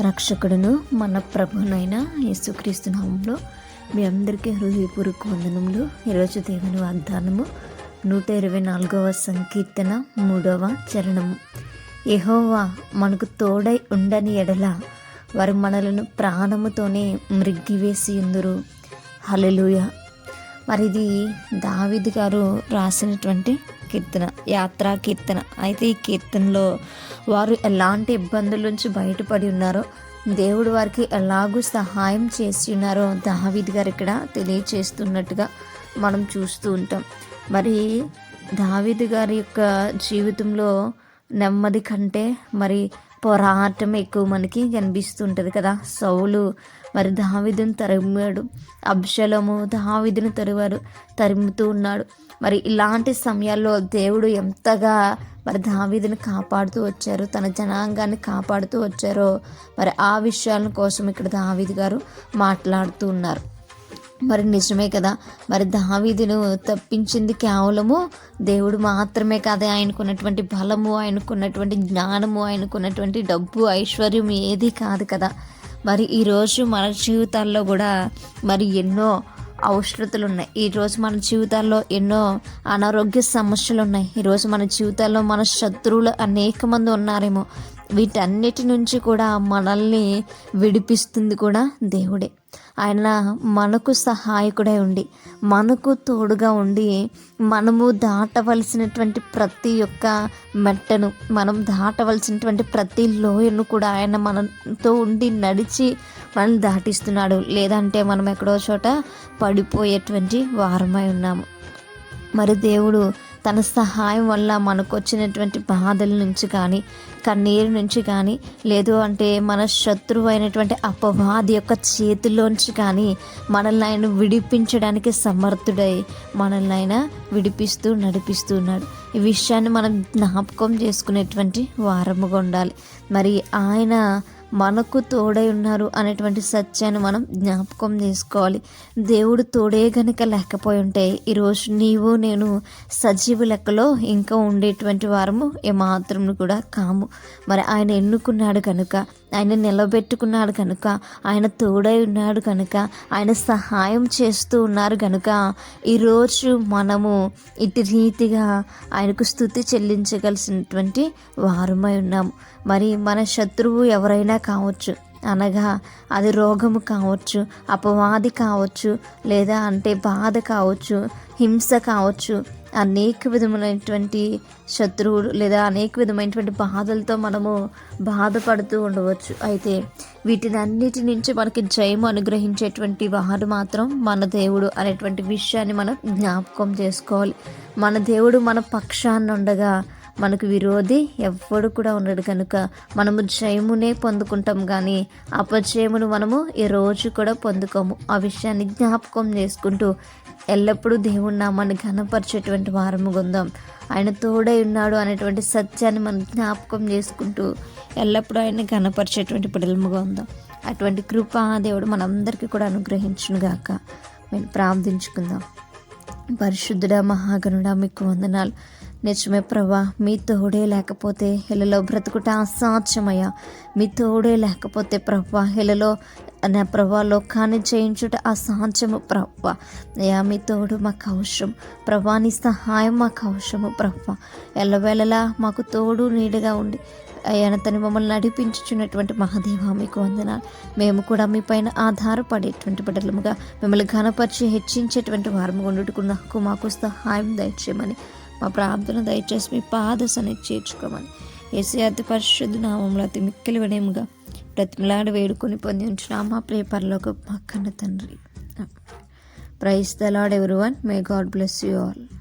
రక్షకుడును మన ప్రభునైన యేసుక్రీస్తు నామంలో మీ అందరికీ హృదయపూర్వక వందనములు. ఈరోజు దేవుని వాగ్దానము నూట ఇరవై నాలుగవ సంకీర్తన మూడవ చరణము. యెహోవా మనకు తోడై ఉండని ఎడల వారు మనలను ప్రాణముతోనే మృగ్గివేసి ఉందరు. హలలుయ మరి ఇది దావిద్ గారు రాసినటువంటి కీర్తన యాత్రా కీర్తన. అయితే ఈ కీర్తనలో వారు ఎలాంటి ఇబ్బందుల నుంచి బయటపడి ఉన్నారో దేవుడు వారికి ఎలాగూ సహాయం చేసి ఉన్నారో దావిద్ గారు ఇక్కడ తెలియచేస్తున్నట్టుగా మనం చూస్తూ ఉంటాం. మరి దావిద్ గారి యొక్క జీవితంలో నెమ్మది కంటే మరి పోరాటం ఎక్కువ మనకి కనిపిస్తుంటుంది కదా. సౌలు మరి దావిదును తరిమాడు. అబ్షలము దావిదును తరివారు తరుముతూ ఉన్నాడు. మరి ఇలాంటి సమయాల్లో దేవుడు ఎంతగా మరి దావీదుని కాపాడుతూ వచ్చారు? తన జనాంగాన్ని కాపాడుతూ వచ్చారో? మరి ఆ విషయాల కోసం ఇక్కడ దావీదు గారు మాట్లాడుతూ ఉన్నారు. మరి నిజమే కదా. మరి దావీదును తప్పించింది కేవలము దేవుడు మాత్రమే కదా. ఆయనకున్నటువంటి బలము ఆయనకున్నటువంటి జ్ఞానము ఆయనకున్నటువంటి డబ్బు ఐశ్వర్యం ఏది కాదు కదా. మరి ఈరోజు మన జీవితాల్లో కూడా మరి ఎన్నో అవసరతలు ఉన్నాయి. ఈరోజు మన జీవితాల్లో ఎన్నో అనారోగ్య సమస్యలు ఉన్నాయి. ఈరోజు మన జీవితాల్లో మన శత్రువులు అనేక మంది ఉన్నారేమో. వీటన్నిటి నుంచి కూడా మనల్ని విడిపిస్తుంది కూడా దేవుడే. ఆయన మనకు సహాయకుడై ఉండి మనకు తోడుగా ఉండి మనము దాటవలసినటువంటి ప్రతి ఒక్క మెట్టను మనం దాటవలసినటువంటి ప్రతి లోయను కూడా ఆయన మనతో ఉండి నడిచి మనల్ని దాటిస్తున్నాడు. లేదంటే మనం ఎక్కడో చోట పడిపోయేటువంటి వారమై ఉన్నాము. మరి దేవుడు తన సహాయం వల్ల మనకు వచ్చినటువంటి బాధల నుంచి కానీ కన్నీరు నుంచి కానీ లేదు అంటే మన శత్రువు అయినటువంటి అపవాది యొక్క చేతిలోంచి కానీ మనల్ని ఆయన విడిపించడానికి సమర్థుడై మనల్ని ఆయన విడిపిస్తూ నడిపిస్తూ ఉన్నాడు. ఈ విషయాన్ని మనం జ్ఞాపకం చేసుకునేటువంటి వారముగా ఉండాలి. మరి ఆయన మనకు తోడై ఉన్నారు అనేటువంటి సత్యాన్ని మనం జ్ఞాపకం చేసుకోవాలి. దేవుడు తోడే గనుక లేకపోయి ఉంటే ఈరోజు నీవు నేను సజీవ లెక్కలో ఇంకా ఉండేటువంటి వారము ఏమాత్రం కూడా కాము. మరి ఆయన ఎన్నుకున్నాడు కనుక ఆయన నిలబెట్టుకున్నాడు కనుక ఆయన తోడై ఉన్నాడు కనుక ఆయన సహాయం చేస్తూ ఉన్నారు కనుక ఈరోజు మనము ఇటు రీతిగా ఆయనకు స్థుతి చెల్లించగలిసినటువంటి వారమై ఉన్నాము. మరి మన శత్రువు ఎవరైనా కావచ్చు. అనగా అది రోగము కావచ్చు అపవాది కావచ్చు లేదా అంటే బాధ కావచ్చు హింస కావచ్చు అనేక విధమైనటువంటి శత్రువులు లేదా అనేక విధమైనటువంటి బాధలతో మనము బాధపడుతూ ఉండవచ్చు. అయితే వీటిని అన్నిటి నుంచి మనకి జయము అనుగ్రహించేటువంటి వాడు మాత్రం మన దేవుడు అనేటువంటి విషయాన్ని మనం జ్ఞాపకం చేసుకోవాలి. మన దేవుడు మన పక్షాన్ని ఉండగా మనకు విరోధి ఎవ్వడు కూడా ఉండడు కనుక మనము జయమునే పొందుకుంటాం కానీ అపజయమును మనము ఈ రోజు కూడా పొందుకోము. ఆ విషయాన్ని జ్ఞాపకం చేసుకుంటూ ఎల్లప్పుడూ దేవుని నామాన్ని ఘనపరిచేటువంటి వారము ఉందాం ఆయన తోడై ఉన్నాడు అనేటువంటి సత్యాన్ని మనం జ్ఞాపకం చేసుకుంటూ ఎల్లప్పుడూ ఆయన ఘనపరిచేటువంటి పిడలముగా ఉందాం అటువంటి కృప దేవుడు మనందరికీ కూడా అనుగ్రహించునుగాక. మేము ప్రార్థించుకుందాం. పరిశుద్ధుడ మహాగణుడ మీకు వందనాలు. నిజమే ప్రభా మీ తోడే లేకపోతే ఇళ్ళలో బ్రతుకుట అసాధ్యమయ్యా. మీ తోడే లేకపోతే ప్రభా ఇళ్ళలో నా ప్రభా లోకాన్ని చేయించుట అసాధ్యము ప్రభా. అయ్యా మీ తోడు మాకు అవసరం. ప్రభా నీ సహాయం మాకు అవసరము ప్రభా. ఎల్లవేళలా మాకు తోడు నీడగా ఉండి ఆయన తను మమ్మల్ని నడిపించుచున్నటువంటి మహాదేవ మీకు వందనాలు. మేము కూడా మీ పైన ఆధారపడేటువంటి బిడ్డలముగా మిమ్మల్ని ఘనపరిచి హెచ్చించేటువంటి వారము ఉండుటకు హక్కు మాకు సహాయం దయచేయమని మా ప్రార్థన దయచేసి మీ పాద సన్నిధి చేర్చుకోమని. ఏసీ అతి పరిశుద్ధ నామంలో అతి మిక్కిలి వినయముగా ప్రతిమలాడి వేడుకొని పొంది ఉంచిన మా ప్రేపర్లోకి మా కన్న తండ్రి. Praise the Lord every one may God bless you all.